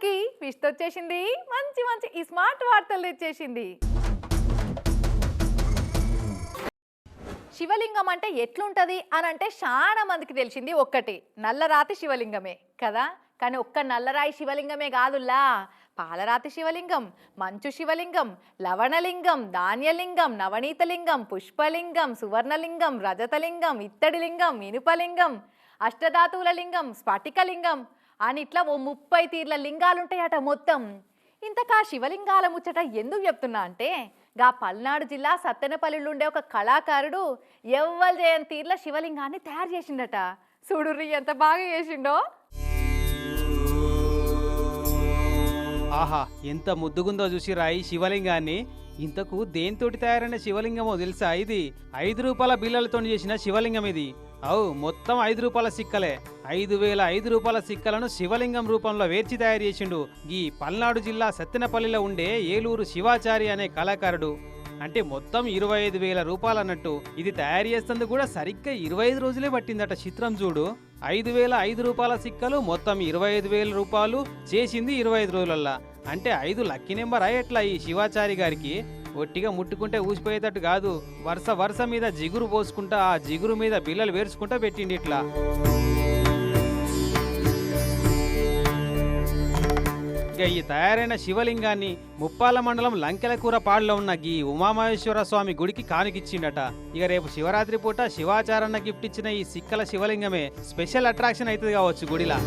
అందరికి విష్ట వచ్చేసింది మంచి మంచి ఈ స్మార్ట్ వార్తలు తెచ్చేసింది. శివలింగం అంటే ఎట్లుంటది అని అంటే చాలా మందికి తెలిసింది ఒక్కటి. నల్లరాతి శివలింగమే కదా? కానీ ఒక్క నల్లరాయి శివలింగమే కాదుల్లా. పాలరాతి శివలింగం మంచు శివలింగం లవణలింగం ధాన్యలింగం నవనీతలింగం పుష్పలింగం సువర్ణలింగం రజతలింగం ఇత్తడిలింగం ఇనుపలింగం అష్టధాతువుల లింగం స్ఫటికలింగం అని ఇట్లా ఓ ముప్పై తీర్ల లింగాలు ఉంటాయట మొత్తం ఇంతకా శివలింగాల ముచ్చట ఎందుకు చెప్తున్నా అంటే గా పల్నాడు జిల్లా సత్తెనపల్లిలో ఉండే ఒక కళాకారుడు ఎవ్వరు చేయని తీర్ల శివలింగాన్ని తయారు చేసిండట. చూడుర్రి ఎంత బాగా చేసిండో. ఆహా ఎంత ముద్దుగుందో చూసి ఈ శివలింగాన్ని. ఇంతకు దేంతోటి తయారైన శివలింగమో తెలుసా ఇది? ఐదు రూపాయల బిల్లలతో చేసిన శివలింగం ఇది. అవు మొత్తం ఐదు రూపాయల సిక్కలే. ఐదు వేల ఐదు రూపాయల సిక్కలను శివలింగం రూపంలో వేర్చి తయారు చేసిండు. ఈ పల్నాడు జిల్లా సత్తెనపల్లిలో ఉండే ఏలూరు శివాచారి అనే కళాకారుడు. అంటే మొత్తం ఇరవై ఐదు వేల రూపాయలు అన్నట్టు. ఇది తయారు చేస్తుంది కూడా సరిగ్గా ఇరవై ఐదు రోజులే పట్టిందట చిత్రం చూడు. ఐదు వేల ఐదు రూపాయల సిక్కలు మొత్తం ఇరవై ఐదు వేల రూపాయలు చేసింది ఇరవై ఐదు రోజులల్లా. అంటే ఐదు లక్కీ నెంబర్ అయ్యట్లా ఈ శివాచారి గారికి. ఒట్టిగా ముట్టుకుంటే ఊసిపోయేటట్టు కాదు. వరుస వరుస మీద జిగురు పోసుకుంటా ఆ జిగురు మీద బిల్లలు వేర్చుకుంటా పెట్టిండి ఇట్లా. ఇక ఈ తయారైన శివలింగాన్ని ముప్పాల మండలం లంకెలకూర పాడులో ఉన్న ఈ ఉమామహేశ్వర స్వామి గుడికి కానుకిచ్చిండట. ఇక రేపు శివరాత్రి పూట శివాచారణ గిఫ్ట్ ఇచ్చిన ఈ సిక్కల శివలింగమే స్పెషల్ అట్రాక్షన్ అవుతుంది కావచ్చు గుడిలా.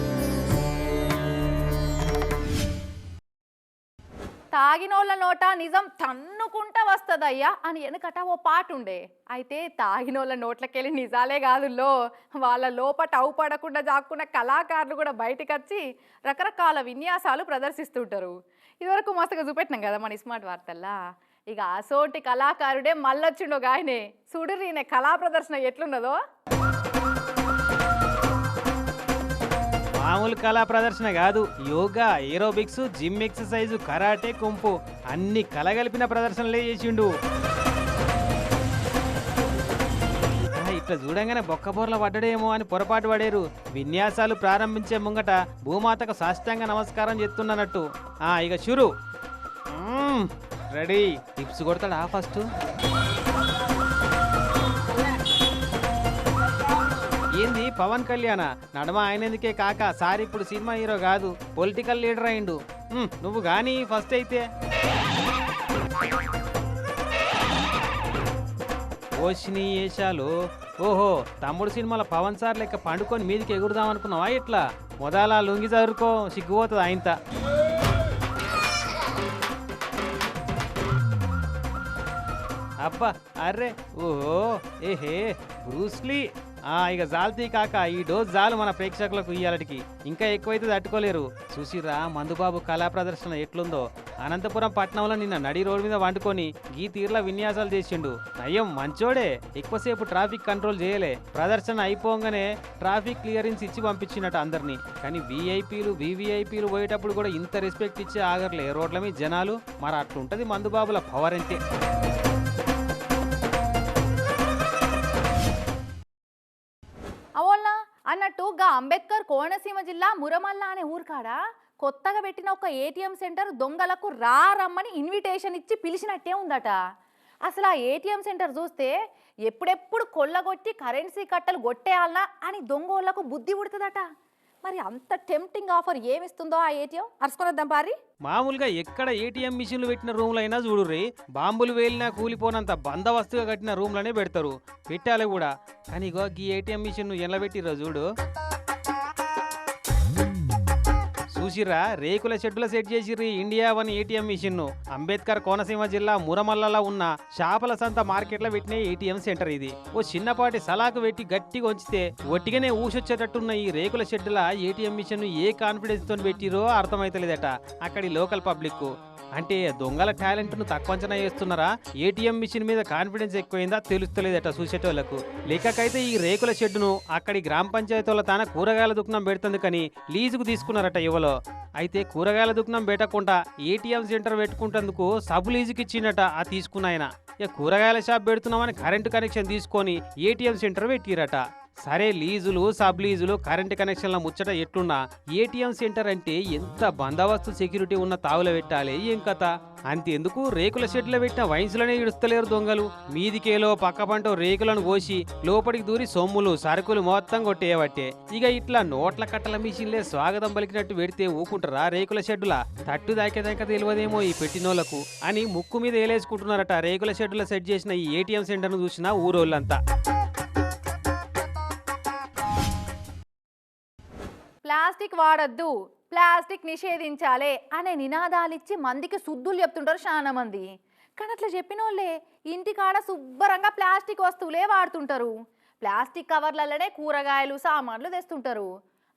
తాగినోళ్ళ నోట నిజం తన్నుకుంటా వస్తుందయ్యా అని వెనకట ఓ పాట ఉండే అయితే తాగినోళ్ళ నోట్లకెళ్ళి నిజాలే కాదుల్లో. వాళ్ళ లోపట అవుపడకుండా జాక్కున్న కళాకారులు కూడా బయటకు వచ్చి రకరకాల విన్యాసాలు ప్రదర్శిస్తుంటారు. ఇదివరకు మస్తుగా చూపెట్టినాం కదా మన స్మార్ట్ వార్తల్లా. ఇక అసోంటి కళాకారుడే మళ్ళొచ్చిండో గాయనే చూడుర్రి ఈయన కళా ప్రదర్శన ఎట్లున్నదో? మామూలు కళా ప్రదర్శన కాదు. Yoga aerobics gym exercise karate కుంపు అన్ని కలగలిపిన ప్రదర్శనలే చేసిండు. ఇట్లా చూడంగానే బొక్కబోర్ల పడ్డడేమో అని పొరపాటు పడేరు. విన్యాసాలు ప్రారంభించే ముంగట భూమాతకు సాష్టాంగ నమస్కారం చేస్తున్నట్టు ఆ ఇక షురు. రెడీ. టిప్స్ కొడతాడా ఫస్ట్? ఏంది? పవన్ కళ్యాణ? నడమ ఆయనందుకే కాక? సార్ ఇప్పుడు సినిమా హీరో కాదు. పొలిటికల్ లీడర్ అయిండు. నువ్వు గాని ఫస్ట్ అయితే. ఓషిని ఏషాలు? ఓహో తమ్ముడు సినిమాలో పవన్ సార్ లెక్క పండుకొని మీదికి ఎగురుదాం అనుకున్నావా ఇట్లా? మొదల లుంగి చదువుకో సిగ్గుపోతుంది ఆయనత అబ్బా అర్రే ఓహో ఏహే బ్రూస్లీ. ఇక జాల్తీ కాక ఈ డోస్ జాలు మన ప్రేక్షకులకు ఇయ్యాలటికి. ఇంకా ఎక్కువైతే తట్టుకోలేరు. చూసిరా మందుబాబు కళా ప్రదర్శన ఎట్లుందో. అనంతపురం పట్టణంలో నిన్న నడి రోడ్డు మీద వండుకొని గీ తీర్లా విన్యాసాలు చేసిండు. నయం మంచోడే. ఎక్కువసేపు ట్రాఫిక్ కంట్రోల్ చేయలే. ప్రదర్శన అయిపోగానే ట్రాఫిక్ క్లియరెన్స్ ఇచ్చి పంపించినట్టు అందరినీ. కానీ వీఐపీలు వివిఐపీలు పోయేటప్పుడు కూడా ఇంత రెస్పెక్ట్ ఇచ్చి ఆగర్లే. రోడ్ల మీద జనాలు. మరి అట్లుంటది మందుబాబుల పవర్ అంతే. అంబేద్కర్ కోనసీమ జిల్లా మురమల్ల అనే ఊరికాడ కొత్తగా పెట్టిన ఒక ఏటీఎం సెంటర్ దొంగలకు రా రమ్మని ఇన్విటేషన్ ఇచ్చి పిలిచినట్టే ఉందట. అసలు ఆ ఏటీఎం సెంటర్ చూస్తే ఎప్పుడెప్పుడు కొల్లగొట్టి కరెన్సీ కట్టలు కొట్టేయాలనా అని దొంగోళ్ళకు బుద్ధి పుడుతుందట. మరి అంత టెంప్టింగ్ ఆఫర్ ఏమిస్తుందో ఆ ఏటీఎం? అరుసుకొనొద్దాం పారి. మామూలుగా ఎక్కడ ఏటీఎం మిషన్లు పెట్టిన రూమ్లైనా చూడుర్రి. బాంబులు వేలినా కూలిపోనంత బందవస్తుగా కట్టిన రూమ్లనే పెడతారు. పెట్టాలి కూడా. కానీ ఇగో ఈ ఏటీఎం మిషన్ ఎలా పెట్టిర్రో చూడు. చూసిరా రేకుల షెడ్డుల set చేసిర్రి India one ATM machine Ambedkar Konaseema జిల్లా మురమల్లలో ఉన్న చేపల సంత మార్కెట్లో పెట్టిన ఏటీఎం సెంటర్ ఇది. ఓ చిన్నపాటి సలాకు పెట్టి గట్టిగా ఉంచితే ఒట్టిగానే ఊసొచ్చేటట్టున్న ఈ రేకుల షెడ్డుల ఏటీఎం మిషన్ ఏ కాన్ఫిడెన్స్తో పెట్టిరో అర్థమైతలేదట అక్కడి లోకల్ పబ్లిక్ అంటే దొంగల టాలెంట్ను తక్కువ అంచనా వేస్తున్నారా? ఏటీఎం మిషన్ మీద కాన్ఫిడెన్స్ ఎక్కువైందా? తెలుస్తలేదట చూసేటోళ్ళకు. లేకకైతే ఈ రేకుల షెడ్డును అక్కడి గ్రామ పంచాయతీ వాళ్ళ తాన కూరగాయల దుకాణం పెడుతుంది కానీ లీజుకు తీసుకున్నారట యువలో అయితే కూరగాయల దుకాణం పెట్టకుండా ఏటీఎం సెంటర్ పెట్టుకుంటందుకు సబ్ లీజుకి ఇచ్చిండట ఆ తీసుకున్న ఆయన. ఇక కూరగాయల షాప్ పెడుతున్నామని కరెంటు కనెక్షన్ తీసుకొని ఏటీఎం సెంటర్ పెట్టిరట సరే లీజులు సబ్ లీజులు కరెంట్ కనెక్షన్ల ముచ్చట ఎట్లున్నా ఏటీఎం సెంటర్ అంటే ఎంత బందోబస్తు సెక్యూరిటీ ఉన్న తావుల పెట్టాలి ఏం కథ? అంతెందుకు? రేకుల షెడ్లో పెట్టిన వైన్స్లోనే ఇడుస్తలేరు దొంగలు. మీదికేలో పక్క పంట రేకులను కోసి లోపలికి దూరి సొమ్ములు సరుకులు మొత్తం కొట్టేయబట్టే. ఇక ఇట్లా నోట్ల కట్టల మిషన్లే స్వాగతం పలికినట్టు పెడితే ఊకుంటారా రేకుల షెడ్డులా? తట్టు దాకేదాకా తెలియదేమో ఈ పెట్టినోళ్ళకు అని ముక్కు మీద ఏలేసుకుంటున్నారట రేకుల షెడ్డులో సెట్ చేసిన ఈ ఏటీఎం సెంటర్ను చూసిన ఊరోళ్ళంతా. ప్లాస్టిక్ వాడద్దు ప్లాస్టిక్ నిషేధించాలే అనే నినాదాలిచ్చి మందికి శుద్ధులు చెప్తుంటారు చాలా మంది. కానీ అట్లా చెప్పిన వాళ్ళే ఇంటికాడ శుభ్రంగా ప్లాస్టిక్ వస్తువులే వాడుతుంటారు. ప్లాస్టిక్ కవర్లలోనే కూరగాయలు సామాన్లు తెస్తుంటారు.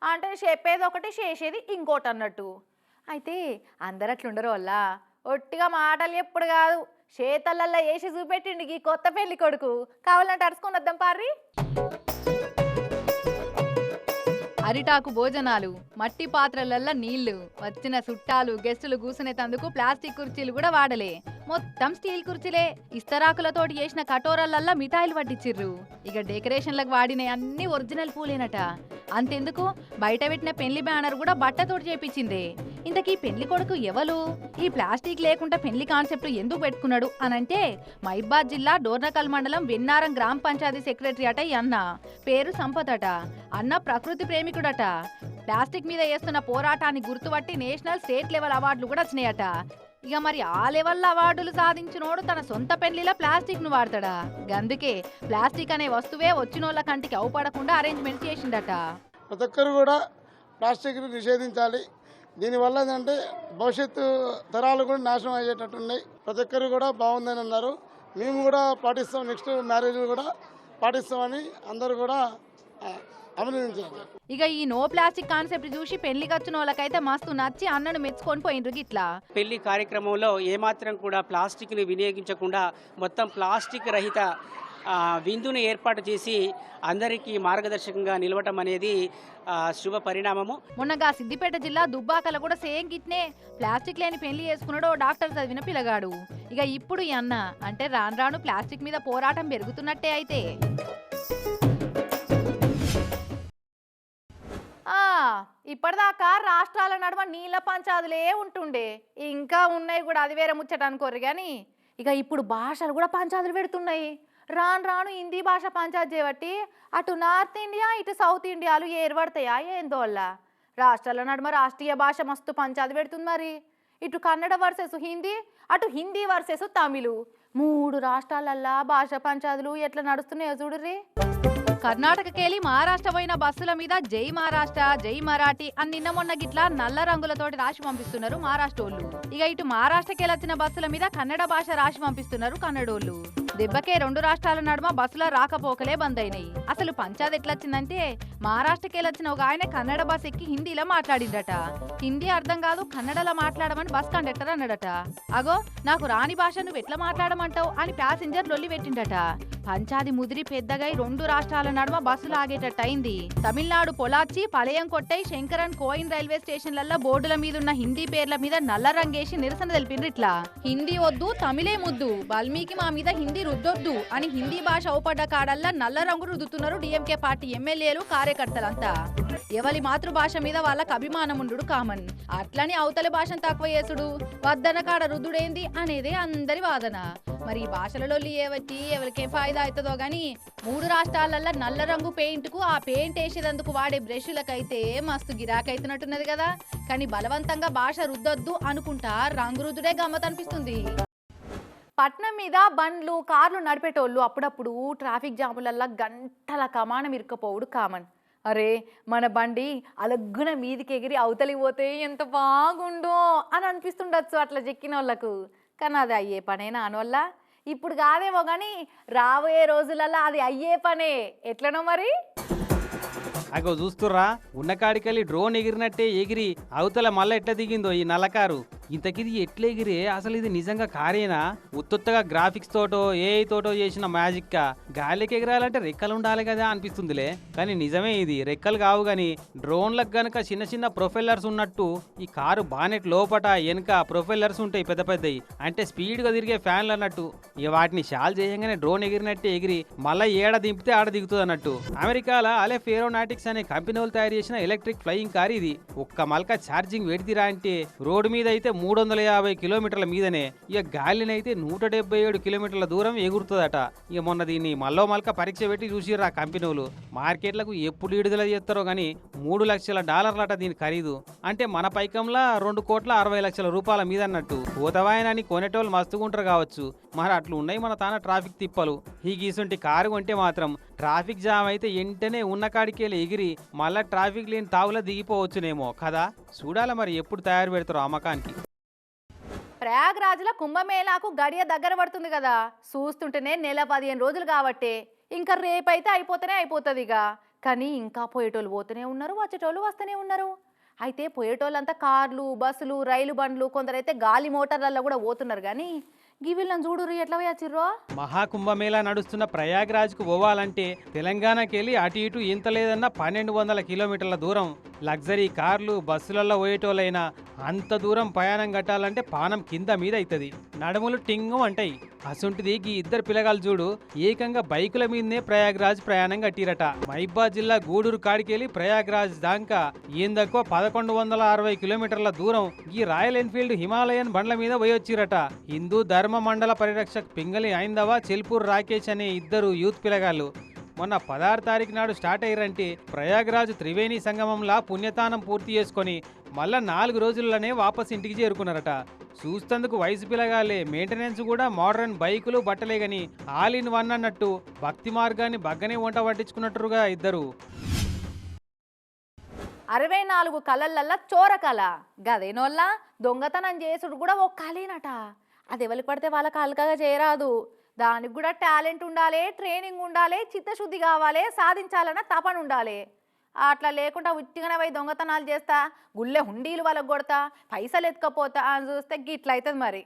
అంటే చెప్పేది ఒకటి చేసేది ఇంకోటి అన్నట్టు. అయితే అందరు అట్లుండరు వల్ల. ఒట్టిగా మాటలు ఎప్పుడు కాదు. చేతలల్లో వేసి చూపెట్టిండి ఈ కొత్త పెళ్ళి కొడుకు కావాలంటే అడుచుకొని వద్దాం పార్రీ. అరిటాకు భోజనాలు మట్టి పాత్రలల్ల నీళ్ళు వచ్చిన చుట్టాలు గెస్టులు కూసునేతందుకు ప్లాస్టిక్ కుర్చీలు కూడా వాడలే. మొత్తం స్టీల్ కుర్చీలే. ఇస్తరాకులతోటి చేసిన కటోరలల్లా మిఠాయిలు పట్టించిర్రు ఇక డెకరేషన్లకు వాడిన అన్ని ఒరిజినల్ పూలేనట. అంతెందుకు? బయట పెట్టిన పెళ్ళి బ్యానర్ కూడా బట్టతోటి చేపించింది. ఇంతకీ పెళ్ళి కొడుకు ఎవలు? ఈ ప్లాస్టిక్ లేకుండా పెళ్ళి కాన్సెప్ట్ ఎందుకు పెట్టుకున్నాడు అనంటే మైబాద్ జిల్లా డోర్నకల్ మండలం వెన్నారం గ్రామ పంచాయతీ సెక్రటరీ అట ఈ అన్న. పేరు సంపత్ అట అన్న ప్రకృతి ప్రేమికుడట. ప్లాస్టిక్ మీద వేస్తున్న పోరాటాన్ని గుర్తుపట్టి నేషనల్ స్టేట్ లెవెల్ అవార్డులు కూడా వచ్చినాయట. ఇక మరి ఆ లెవెల్ అవార్డులు సాధించినోడు తన సొంత పెళ్ళిలో ప్లాస్టిక్ను వాడతాడా? గందుకే ప్లాస్టిక్ అనే వస్తువే వచ్చినోళ్ళ కంటికి అవుపడకుండా అరేంజ్మెంట్ చేసిండట ప్రతి ఒక్కరు కూడా ప్లాస్టిక్ను నిషేధించాలి. దీనివల్ల ఏంటంటే భవిష్యత్తు తరాలు కూడా నాశనం అయ్యేటట్టు ఉన్నాయి ప్రతి ఒక్కరు కూడా బాగుందని అన్నారు. మేము కూడా పాటిస్తాం. నెక్స్ట్ మ్యారేజ్ కూడా పాటిస్తామని అందరూ కూడా ఇక ఈ నో ప్లాస్టిక్ కాన్సెప్ట్ చూసి పెళ్ళికి వచ్చిన వాళ్ళకైతే మస్తు నచ్చి అన్నను మెచ్చుకొని పోయిండ్రు గిట్లా. పెళ్ళి కార్యక్రమంలో ఏమాత్రం కూడా ప్లాస్టిక్ని వినియోగించకుండా మొత్తం ప్లాస్టిక్ రహిత విందును ఏర్పాటు చేసి అందరికీ మార్గదర్శకంగా నిలవటం అనేది శుభ పరిణామము. మొన్నగా సిద్దిపేట జిల్లా దుబ్బాకల కూడా సేమ్ గిట్నే ప్లాస్టిక్ లేని పెళ్ళి చేసుకున్నాడు డాక్టర్ చదివిన పిల్లగాడు. ఇక ఇప్పుడు ఈ అన్న అంటే రాను రాను ప్లాస్టిక్ మీద పోరాటం పెరుగుతున్నట్టే అయితే. ఇప్పటిదాకా రాష్ట్రాల నడుమ నీళ్ళ పంచాదులే ఉంటుండే. ఇంకా ఉన్నాయి కూడా అది వేరే ముచ్చట అనుకోరు కానీ ఇక ఇప్పుడు భాషలు కూడా పంచాదులు పెడుతున్నాయి. రాను రాను హిందీ భాష పంచాయత్ చేయబట్టి అటు నార్త్ ఇండియా ఇటు సౌత్ ఇండియాలు ఏర్పడతాయా ఏందో వల్ల రాష్ట్రాల నడుమ రాష్ట్రీయ భాష మస్తు పంచాది పెడుతుంది మరి. ఇటు కన్నడ వర్సెస్ హిందీ అటు హిందీ వర్సెస్ తమిళు. మూడు రాష్ట్రాలల్లా భాష పంచాదులు ఎట్లా నడుస్తున్నాయో చూడుర్రి. కర్ణాటకకెళ్ళి మహారాష్ట్ర పోయిన బస్సుల మీద జై మహారాష్ట్ర జై మరాఠీ అని నిన్న మొన్న గిట్లా నల్ల రంగులతోటి రాసి పంపిస్తున్నారు మహారాష్ట్రోళ్ళు. ఇక ఇటు మహారాష్ట్రకి బస్సుల మీద కన్నడ భాష రాసి పంపిస్తున్నారు కన్నడోళ్ళు. దెబ్బకే రెండు రాష్ట్రాల నడుమ బస్సుల రాకపోకలే బంద్ అయినాయి అసలు పంచాది ఎట్లొచ్చిందంటే మహారాష్ట్రకి వచ్చిన ఒక ఆయన కన్నడ బస్ ఎక్కి హిందీలో మాట్లాడిండట హిందీ అర్థం కాదు కన్నడలో మాట్లాడమని బస్ కండక్టర్ అన్నాడట. అగో నాకు రాని భాష నువ్వు ఎట్లా మాట్లాడమంటావు అని ప్యాసింజర్ లొల్లి పెట్టిండట. పంచాది ముదిరి పెద్దగై రెండు రాష్ట్రాల నడుమ బస్సులు ఆగేటట్టు అయింది. తమిళనాడు పొలాచి పలయం కొట్టై శంకరన్ కోయిన్ రైల్వే స్టేషన్లలో బోర్డుల మీద ఉన్న హిందీ పేర్ల మీద నల్ల రంగేసి నిరసన తెలిపిండ్రు ఇట్లా. హిందీ వద్దు తమిళే ముద్దు. వాల్మీకి మా మీద హిందీ రుద్దొద్దు అని హిందీ భాష అవుపడ్డ కాడల్లా నల్ల రంగు రుద్దుతున్నారు డిఎంకే పార్టీ ఎమ్మెల్యేలు కార్యకర్తలంతా. ఎవరి మాతృభాష మీద వాళ్ళకి అభిమానముండు కామన్. అట్లని అవతలి భాషను తక్కువ చేసుడు వద్దన కాడ రుద్దుడేంది అనేదే అందరి వాదన. మరి ఈ భాషలలో ఏవచ్చి ఎవరికేం ఫాయిదా అవుతుందో గాని మూడు రాష్ట్రాలల్లో నల్ల రంగు పెయింట్కు ఆ పెయింట్ వేసేదందుకు వాడే బ్రష్లకైతే మస్తు గిరాకైతున్నట్టున్నది కదా. కానీ బలవంతంగా భాష రుద్దొద్దు అనుకుంటా రంగు రుద్దుడే గమ్మతనిపిస్తుంది. పట్నం మీద బండ్లు కార్లు నడిపేటోళ్ళు అప్పుడప్పుడు ట్రాఫిక్ జాములల్లా గంటల కమానం ఇరుకపోవుడు కామన్. అరే మన బండి అలగ్గున మీదికి ఎగిరి అవతలి పోతే ఎంత బాగుండో అని అనిపిస్తుండొచ్చు అట్లా చెక్కిన వాళ్ళకు కానీ అది అయ్యే పనేనా అనవల్ల ఇప్పుడు కాదేమో కానీ రాబోయే రోజులలో అది అయ్యే పనే. ఎట్లనో మరి? అగో చూస్తుర్రా ఉన్నకాడికెళ్ళి డ్రోన్ ఎగిరినట్టే ఎగిరి అవతల మళ్ళీ ఎట్లా దిగిందో ఈ నల్లకారు. ఇంతకిది ఎట్లా అసలు ఇది నిజంగా కారేనా? ఉత్తొత్తగా గ్రాఫిక్స్ తోటో ఏఐ తోటో చేసిన మ్యాజిక్ గాలికి ఎగరాలంటే రెక్కలు ఉండాలి కదా అనిపిస్తుందిలే. కానీ నిజమే ఇది. రెక్కలు కావు కానీ డ్రోన్లకు గనక చిన్న చిన్న ప్రొఫెల్లర్స్ ఉన్నట్టు ఈ కారు బానెట్ లోపట వెనక ప్రొఫెల్లర్స్ ఉంటాయి పెద్ద పెద్దవి అంటే స్పీడ్గా తిరిగే ఫ్యాన్లు అన్నట్టు. ఇక వాటిని షాల్ చేయగానే డ్రోన్ ఎగిరినట్టే ఎగిరి మళ్ళీ ఏడ దింపితే ఆడ దిగుతుంది అన్నట్టు. అమెరికాలో అలెఫ్ ఏరోనాటిక్స్ అనే కంపెనీ వాళ్ళు తయారు చేసిన ఎలక్ట్రిక్ ఫ్లయింగ్ కార్ ఇది. ఒక్క మల్క ఛార్జింగ్ పెడితిరా అంటే రోడ్డు మీద అయితే మూడు వందల యాభై కిలోమీటర్ల మీదనే ఇక గాలినైతే నూట డెబ్బై ఏడు కిలోమీటర్ల దూరం ఎగురుతుందట. ఇక మొన్న దీన్ని మల్లో మల్క పరీక్ష పెట్టి చూసిర్రు ఆ కంపెనీ వాళ్ళు మార్కెట్లకు ఎప్పుడు విడుదల చేస్తారో కానీ మూడు లక్షల డాలర్లట దీని ఖరీదు. అంటే మన పైకంలా రెండు కోట్ల అరవై లక్షల రూపాయల మీద అన్నట్టు పోతవాయనని కొనేటోళ్ళు మస్తుగుంటారు కావచ్చు. మరి అట్లు ఉన్నాయి మన తాన ట్రాఫిక్ తిప్పలు. ఈ గీసుంటి కారు కొంటే మాత్రం ట్రాఫిక్ జామ్ అయితే వెంటనే ఉన్న కాడికెళ్ళి ఎగిరి మళ్ళా ట్రాఫిక్ లేని తావులో దిగిపోవచ్చునేమో కదా? చూడాల మరి ఎప్పుడు తయారు పెడతారో అమ్మకానికి ప్రయాగ్రాజ్లో కుంభమేళాకు గడియ దగ్గర పడుతుంది కదా? చూస్తుంటేనే నెల పదిహేను రోజులు కాబట్టే. ఇంకా రేపైతే అయిపోతేనే అయిపోతుంది ఇక కానీ ఇంకా పోయేటోళ్ళు పోతూనే ఉన్నారు వచ్చేటోళ్ళు వస్తూనే ఉన్నారు. అయితే పోయేటోళ్ళంతా కార్లు బస్సులు రైలు బండ్లు కొందరైతే గాలి మోటార్లలో కూడా పోతున్నారు కానీ గివిళ్ళని చూడురు ఎట్లా వచ్చిర్రో మహాకుంభమేళా నడుస్తున్న ప్రయాగ్రాజ్కు పోవాలంటే తెలంగాణకి వెళ్ళి అటు ఇటు ఇంత లేదన్నా పన్నెండు వందల కిలోమీటర్ల దూరం. లగ్జరీ కార్లు బస్సులలో పోయేటోళ్ళైనా అంత దూరం ప్రయాణం కట్టాలంటే పానం కింద మీద అవుతుంది నడుములు టింగు అంటాయి. అసుంటిది ఈ ఇద్దరు పిల్లగాలు చూడు ఏకంగా బైకుల మీదనే ప్రయాగ్రాజ్ ప్రయాణం కట్టిరట. మైబాద్ జిల్లా గూడూరు కాడికెళ్ళి ప్రయాగ్రాజ్ దాకా ఏందక్కువ పదకొండు వందల అరవై కిలోమీటర్ల దూరం ఈ రాయల్ ఎన్ఫీల్డ్ హిమాలయన్ బండ్ల మీద పోయొచ్చిరట. హిందూ ధర్మ మండల పరిరక్షక్ పింగళి ఐందవ చెల్పూర్ రాకేష్ అనే ఇద్దరు యూత్ పిల్లగాళ్ళు. మొన్న పదహారు తారీఖు నాడు స్టార్ట్ అయ్యారంటే ప్రయాగ్రాజ్ త్రివేణి సంగమంలా పుణ్యతానం పూర్తి చేసుకొని మళ్ళా నాలుగు రోజుల్లోనే వాపస్ ఇంటికి చేరుకున్నారట. చూస్తందుకు వయసు పిల్లగాలే మెయింటెనెన్స్ కూడా మోడర్న్ బైకులు బట్టలే గని ఆల్ ఇన్ వన్ అన్నట్టు భక్తి మార్గాన్ని బగ్గనే వంట పట్టించుకున్నట్టుగా ఇద్దరు. అరవై నాలుగు కళలల్లా చోర కళ గదేనోళ్ళ దొంగతనం చేసుడు కూడా ఒక కళేనట అది ఎవరికి పడితే వాళ్ళకి అల్కగా చేయరాదు. దానికి కూడా టాలెంట్ ఉండాలి ట్రైనింగ్ ఉండాలి చిత్తశుద్ధి కావాలి సాధించాలన్న తపన ఉండాలి. అట్లా లేకుండా ఉట్టిగానే పోయి దొంగతనాలు చేస్తా గుళ్ళె హుండీలు వాళ్ళకి కొడతా పైసలు ఎత్తుకపోతా అని చూస్తే గిట్ల అవుతుంది మరి.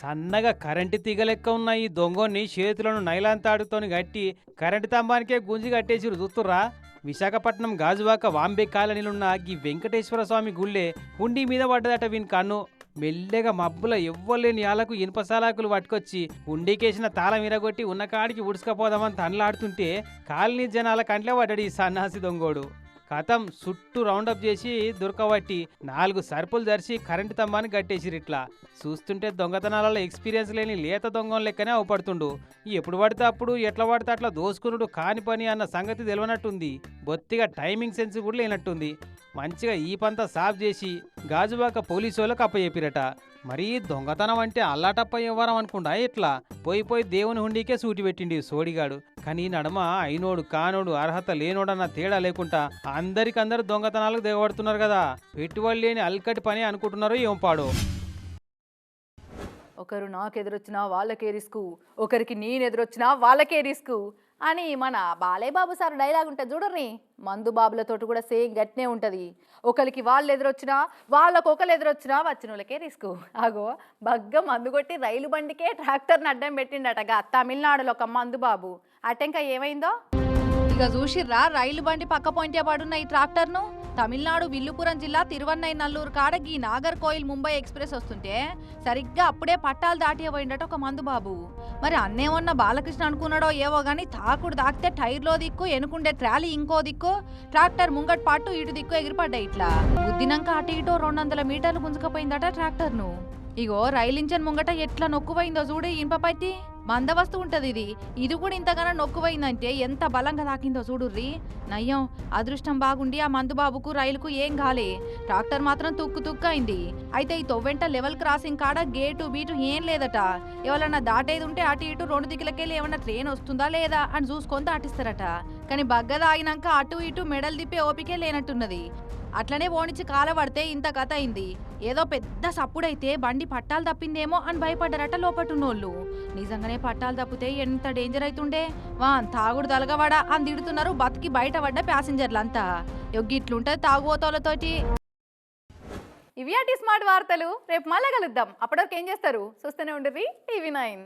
సన్నగా కరెంటు తీగలెక్క ఉన్న ఈ దొంగని చేతులను నైలాన్ తాడుతోని కట్టి కరెంటు స్తంభానికే గుంజి కట్టేసి చూస్తుర్రా? విశాఖపట్నం గాజువాక వాంబే కాలనీలున్న ఈ వెంకటేశ్వర స్వామి గుళ్ళే హుండీ మీద పడ్డదట వీని కన్ను. మెల్లగా మబ్బుల ఎవ్వలేని ఆలకు ఇనుప సలాకులు పట్టుకొచ్చి హుండీకేసిన తాళం ఇరగొట్టి ఉన్న కాడికి ఉడుచుకపోదామని తనలాడుతుంటే కాలనీ జనాల కంట్లే పడ్డాడు ఈ సన్నాసి దొంగోడు. కథం చుట్టూ రౌండప్ చేసి దొరకబట్టి నాలుగు సరుపులు జరిసి కరెంటు తమ్మాని కట్టేసిరు ఇట్లా. చూస్తుంటే దొంగతనాలలో ఎక్స్పీరియన్స్ లేని లేత దొంగం లెక్కనే అవపడుతుండు. ఎప్పుడు పడితే అప్పుడు ఎట్లా పడితే అట్లా దోసుకునుడు కాని పని అన్న సంగతి తెలియనట్టుంది. బొత్తిగా టైమింగ్ సెన్స్ కూడా లేనట్టుంది. మంచిగా ఈ పంత సాఫ్ చేసి గాజువాక పోలీసు వాళ్ళకి అప్పచెప్పిరట. మరీ దొంగతనం అంటే అల్లాటప్ప ఇవ్వరం అనుకుంటా? ఇట్లా పోయి పోయి దేవుని హుండీకే సూటి పెట్టిండి సోడిగాడు. కానీ ఈ నడమ అయినోడు కానోడు అర్హత లేనోడన్న తేడా లేకుండా అందరికందరు దొంగతనాలకు దిగబడుతున్నారు కదా? పెట్టుబడి లేని అల్కటి పని అనుకుంటున్నారు ఏం పాడో. ఒకరు నాకు ఎదురొచ్చినా వాళ్ళకే రిస్కు. ఒకరికి నేను ఎదురొచ్చినా వాళ్ళకే రిస్కు. అని మన బాలయ్య బాబు సార్ డైలాగ్ ఉంటుంది చూడర్రి. మందు బాబులతోటి కూడా సేమ్ గట్నే ఉంటుంది. ఒకరికి వాళ్ళు ఎదురొచ్చినా వాళ్ళకు ఒకరు ఎదురొచ్చినా వచ్చిన వాళ్ళకే రిస్క్. అగో బగ్గ మందు కొట్టి రైలు బండికే ట్రాక్టర్ని అడ్డం పెట్టిండటగా తమిళనాడులో ఒక మందు బాబు. అటెంక ఏమైందో? ఇక చూసిర్రా రైలు బండి పక్క పొంటే పడున్న ఈ ట్రాక్టర్ను? తమిళనాడు విల్లుపురం జిల్లా తిరువన్నై నల్లూరు కాడ గీ నాగర్ కోయిల్ ముంబై ఎక్స్ప్రెస్ వస్తుంటే సరిగ్గా అప్పుడే పట్టాలు దాటిపోయిందట ఒక మందు బాబు మరి అన్నేమన్నా బాలకృష్ణ అనుకున్నాడో ఏవో గాని తాకుడు దాకితే టైర్లో దిక్కు ఎనుకుండే ట్రాలీ ఇంకో దిక్కు ట్రాక్టర్ ముంగట్ పాటు ఇటు దిక్కు ఎగిరిపడ్డాయి ఇట్లా. గుద్దినాక అటు ఇటు రెండు వందల మీటర్లు గుంజుకపోయిందట ట్రాక్టర్ను. ఇగో రైలు ముంగట ఎట్లా నొక్కుపోయిందో చూడు ఇనుప పట్టి మందవస్తు ఉంటది ఇది. ఇది కూడా ఇంతగానో నొక్కుపోయిందంటే ఎంత బలంగా తాకిందో చూడుర్రి నయ్యం అదృష్టం బాగుండి ఆ మందు బాబుకు రైలుకు ఏం కాలే ట్రాక్టర్ మాత్రం తుక్కు తుక్కు అయింది అయితే ఈ తొవ్వెంట లెవెల్ క్రాసింగ్ కాడ గేటు బీటు ఏం లేదట. ఎవరన్నా దాటేది ఉంటే అటు ఇటు రెండు దిక్కులకెళ్ళి ఏమన్నా ట్రైన్ వస్తుందా లేదా అని చూసుకొని దాటిస్తారట. కానీ బగ్గ తాగినాక అటు ఇటు మెడలు తిప్పే ఓపికే లేనట్టున్నది. అట్లనే ఓనిచ్చి కాలబడితే ఇంత కథ అయింది. ఏదో పెద్ద సప్పుడైతే బండి పట్టాలు తప్పిందేమో అని భయపడ్డారట లోపట్టున్నోళ్ళు నిజంగానే పట్టాలు తప్పితే ఎంత డేంజర్ అవుతుండే వా తాగుడు తలగవాడా అని తిడుతున్నారు బతికి బయట పడ్డ ప్యాసింజర్లంతా ఇట్లుంటది తాగుబోతోలతోటి ఇవి అటి స్మార్ట్ వార్తలు. రేపు మళ్ళా కలుద్దాం. అప్పటివరకు ఏం చేస్తారు? చూస్తూనే ఉండరు టీవీ నైన్.